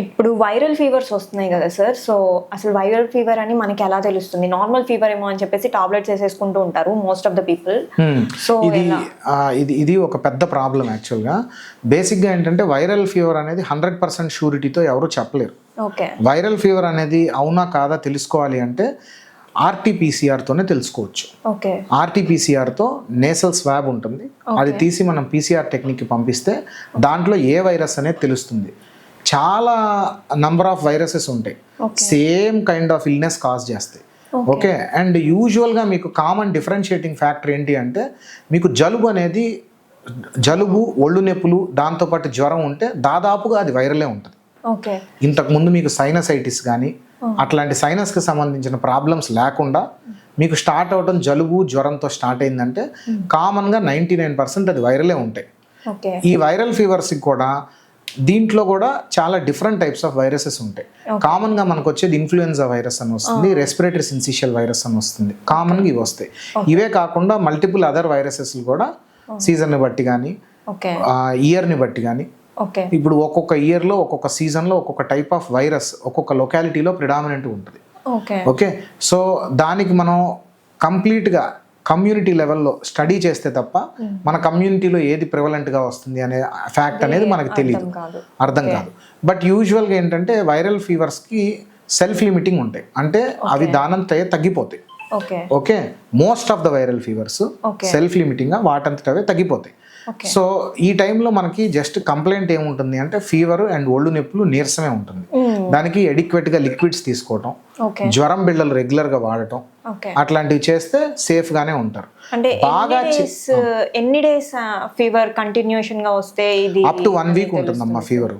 ఇప్పుడు viral fevers వస్తున్నాయి కదా సార్ సో అసలు వైరల్ ఫీవర్ అని మనకి ఎలా తెలుస్తుంది? నార్మల్ ఫీవర్ ఏమో అని చెప్పేసి టాబ్లెట్స్ వేసేసుకుంటూ ఉంటారు most of the people so. ఇది ఇది ఇది ఒక పెద్ద ప్రాబ్లం యాక్చువల్గా బేసిక్గా ఏంటంటే వైరల్ ఫీవర్ అనేది హండ్రెడ్ పర్సెంట్ షూరిటీతో ఎవరు చెప్పలేరు. ఓకే వైరల్ ఫీవర్ అనేది అవునా కాదా తెలుసుకోవాలి అంటే ఆర్టీపీసీఆర్తోనే తెలుసుకోవచ్చు. ఓకే ఆర్టీపీసీఆర్తో నేసల్ స్వాబ్ ఉంటుంది. అది తీసి మనం పీసీఆర్ టెక్నిక్కి పంపిస్తే దాంట్లో ఏ వైరస్ అనేది తెలుస్తుంది. చాలా నంబర్ ఆఫ్ వైరసెస్ ఉంటాయి. Same kind of illness cause చేస్తాయి. ఓకే అండ్ యూజువల్గా మీకు కామన్ డిఫరెన్షియేటింగ్ ఫ్యాక్టర్ ఏంటి అంటే మీకు జలుబు అనేది జలుబు ఒళ్ళు నొప్పులు దాంతోపాటు జ్వరం ఉంటే దాదాపుగా అది వైరలే ఉంటుంది. ఓకే ఇంతకుముందు మీకు సైనసైటిస్ కానీ అట్లాంటి సైనస్కి సంబంధించిన ప్రాబ్లమ్స్ లేకుండా మీకు స్టార్ట్ అవడం జలుబు జ్వరంతో స్టార్ట్ అయిందంటే కామన్గా నైంటీ నైన్ పర్సెంట్ అది వైరలే ఉంటాయి. ఈ వైరల్ ఫీవర్స్కి కూడా దీంట్లో కూడా చాలా డిఫరెంట్ టైప్స్ ఆఫ్ వైరసెస్ ఉంటాయి. కామన్గా మనకు వచ్చేది ఇన్ఫ్లుయెన్జా వైరస్ అని వస్తుంది రెస్పిరేటరీ సిన్సిషియల్ వైరస్ అని వస్తుంది. కామన్గా ఇవి వస్తాయి. ఇవే కాకుండా మల్టిపుల్ అదర్ వైరసెస్ కూడా సీజన్ని బట్టి కానీ ఇయర్ని బట్టి కానీ ఇప్పుడు ఒక్కొక్క ఇయర్లో ఒక్కొక్క సీజన్లో ఒక్కొక్క టైప్ ఆఫ్ వైరస్ ఒక్కొక్క లొకాలిటీలో ప్రిడామినెంట్ ఉంటుంది. ఓకే ఓకే సో దానికి మనం కంప్లీట్గా కమ్యూనిటీ లెవెల్లో స్టడీ చేస్తే తప్ప మన కమ్యూనిటీలో ఏది ప్రివలెంట్గా వస్తుంది అనే ఫ్యాక్ట్ అనేది మనకు తెలియదు అర్థం కాదు. బట్ యూజువల్గా ఏంటంటే వైరల్ ఫీవర్స్కి సెల్ఫ్ లిమిటింగ్ ఉంటాయి. అంటే అవి దానంతయే తగ్గిపోతాయి. Okay. Most of the viral fevers. Self లిమిటింగ్గా వాటంతటవే తగ్గిపోతాయి. సో ఈ టైంలో మనకి జస్ట్ కంప్లైంట్ ఏముంటుంది అంటే ఫీవర్ అండ్ ఒళ్ళు నొప్పులు నీరసమే ఉంటుంది. దానికి ఎడిక్వేట్గా లిక్విడ్స్ తీసుకోవటం జ్వరం బిళ్ళలు రెగ్యులర్గా వాడటం అట్లాంటివి చేస్తే సేఫ్గానే ఉంటారు. అంటే బాగా ఎన్ని డేస్ ఫీవర్ కంటిన్యూషన్గా వస్తే ఇది అప్ టు వన్ వీక్ ఉంటుందమ్మా ఫీవర్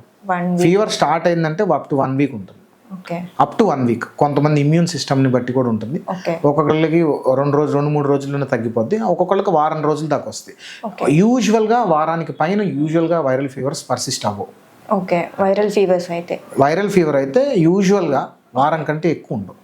ఫీవర్ స్టార్ట్ అయిందంటే అప్ టు వన్ వీక్ ఉంటుంది. అప్ టు వన్ వీక్ కొంతమంది ఇమ్యూన్ సిస్టమ్ని బట్టి కూడా ఉంటుంది. ఒక్కొక్కళ్ళకి రెండు రోజులు రెండు మూడు రోజుల్లోనే తగ్గిపోద్ది. ఒక్కొక్కళ్ళకి వారం రోజుల దాకా వస్తాయి. యూజువల్గా వారానికి పైన యూజువల్గా వైరల్ ఫీవర్స్ పర్సిస్ట్ అవ్వవు. ఓకే వైరల్ ఫీవర్స్ అయితే. వైరల్ ఫీవర్ అయితే యూజువల్గా వారం కంటే ఎక్కువ ఉండవు.